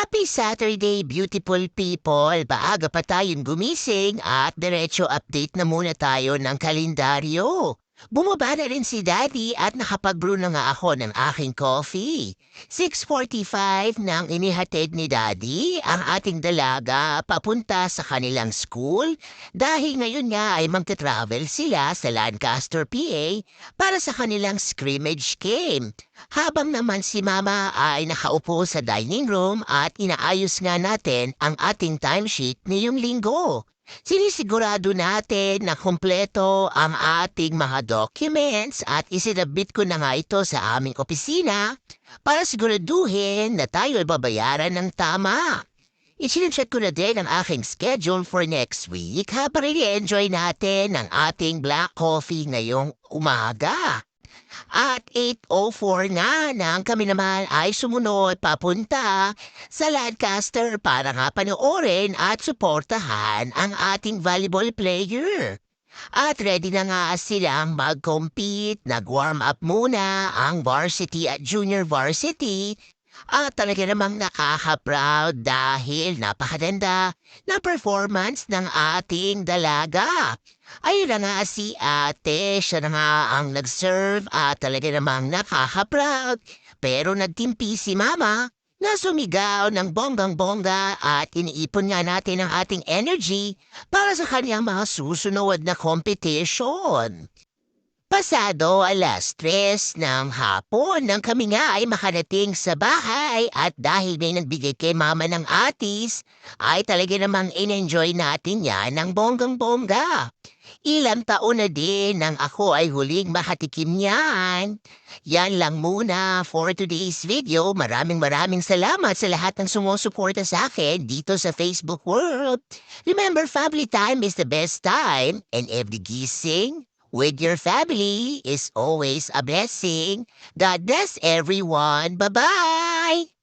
Happy Saturday, beautiful people! Baaga pa tayong gumising at diretso update na muna tayo ng kalendaryo. Bumaba na rin si Daddy at nakapag-brew na nga ako ng aking coffee. 6.45 nang inihatid ni Daddy ang ating dalaga papunta sa kanilang school dahil ngayon nga ay magta-travel sila sa Lancaster, PA para sa kanilang scrimmage game. Habang naman si Mama ay nakaupo sa dining room at inaayos nga natin ang ating timesheet ngayong linggo. Sinisigurado natin na kumpleto ang ating mga documents at isinabit ko na nga ito sa aming opisina para siguraduhin na tayo ay babayaran ng tama. Isinecheck ko na din ang aking schedule for next week habang i-enjoy natin ang ating black coffee ngayong umaga. At 8.04 nga nang kami naman ay sumunod papunta sa Lancaster para nga panoorin at suportahan ang ating volleyball player. At ready na nga silang mag-compete, nag-warm up muna ang varsity at junior varsity at talaga namang nakaka-proud dahil napakaganda na performance ng ating dalaga. Ayun na nga si ate, siya na nga ang nag-serve at talaga namang nakaka-proud. Pero nagtimpi si mama na sumigaw ng bonggang-bongga at iniipon nga natin ang ating energy para sa kanyang mga susunod na competition. Pasado alas tres ng hapon nang kami nga ay makarating sa bahay at dahil may nagbigay kay mama ng atis, ay talaga namang in-enjoy natin yan ng bonggang-bongga. Ilang taon na din nang ako ay huling makatikim niyan. Yan lang muna for today's video. Maraming maraming salamat sa lahat ng sumusuporta sa akin dito sa Facebook world. Remember, family time is the best time and every gising with your family is always a blessing. God bless everyone. Bye-bye!